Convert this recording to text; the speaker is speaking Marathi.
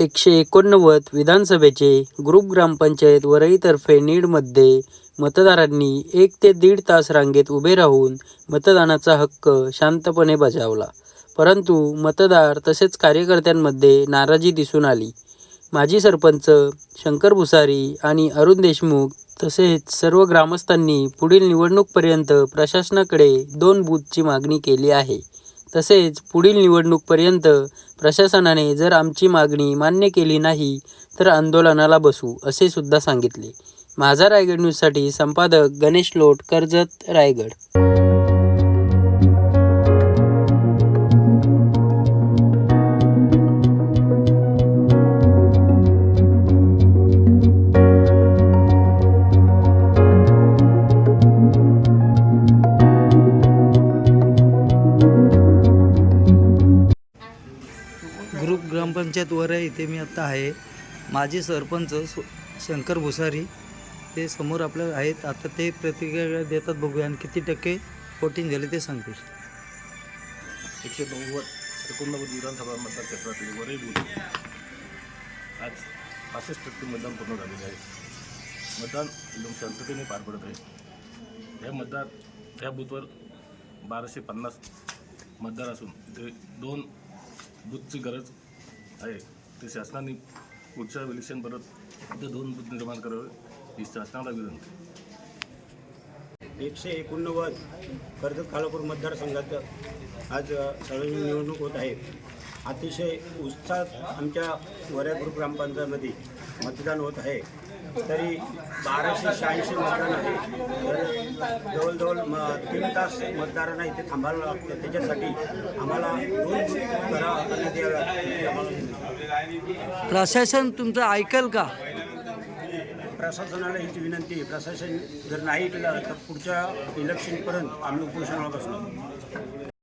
एकशे एकोणनव्वद विधानसभेचे ग्रुप ग्रामपंचायत वरईतर्फे नीडमध्ये मतदारांनी एक ते दीड तास रांगेत उभे राहून मतदानाचा हक्क शांतपणे बजावला. परंतु मतदार तसेच कार्यकर्त्यांमध्ये नाराजी दिसून आली. माजी सरपंच शंकर भुसारी आणि अरुण देशमुख तसेच सर्व ग्रामस्थांनी पुढील निवडणूकपर्यंत प्रशासनाकडे दोन बूथची मागणी केली आहे. तसेच पुढील निवडणूकपर्यंत प्रशासनाने जर आमची मागणी मान्य केली नाही तर आंदोलनाला बसू असे सुद्धा सांगितले. माझा रायगड न्यूजसाठी संपादक गणेश लोट कर्जत रायगड. ग्रामपंचायत वर आहे इथे मी आत्ता आहे. माजी सरपंच शंकर भुसारी ते समोर आपल्या आहेत. आता ते प्रतिक्रिया देतात बघूया. आणि किती टक्के वोटिंग झाले ते सांगतील. एकशे नव्वद एकोणनव्वद विधानसभा मतदारक्षेत्रातील वरही बूथ आज पासष्ट टक्के मतदान पूर्ण झालेले आहे. मतदान एकदम शांततेने पार पडत आहे. या मतदार या बूथवर बाराशे पन्नास मतदार असून इथे दोन बूथची गरज आहे. ते शासनाने पुढच्या इलेक्शन परत इथे दोन निर्माण करावे ही शासनाला विनंती. एकशे एकोणनव्वद कर्जत खालापूर मतदारसंघात आज सार्वजनिक निवडणूक होत आहे. अतिशय उत्साहात आमच्या वऱ्यापूर ग्रामपंचायतमध्ये मतदान होत आहे. तरी बाराशे शहाऐंशी मतदान आहे. तर जवळजवळ म तीन तास मतदारांना इथे थांबायला लागतं. त्याच्यासाठी आम्हाला दोन करा करण्यात याव्या प्रशासन तुमचं ऐकल का? प्रशासनाला हीच विनंती आहे. प्रशासन जर नाही केलं तर पुढच्या इलेक्शनपर्यंत आम्ही उपोषणाला बसणार.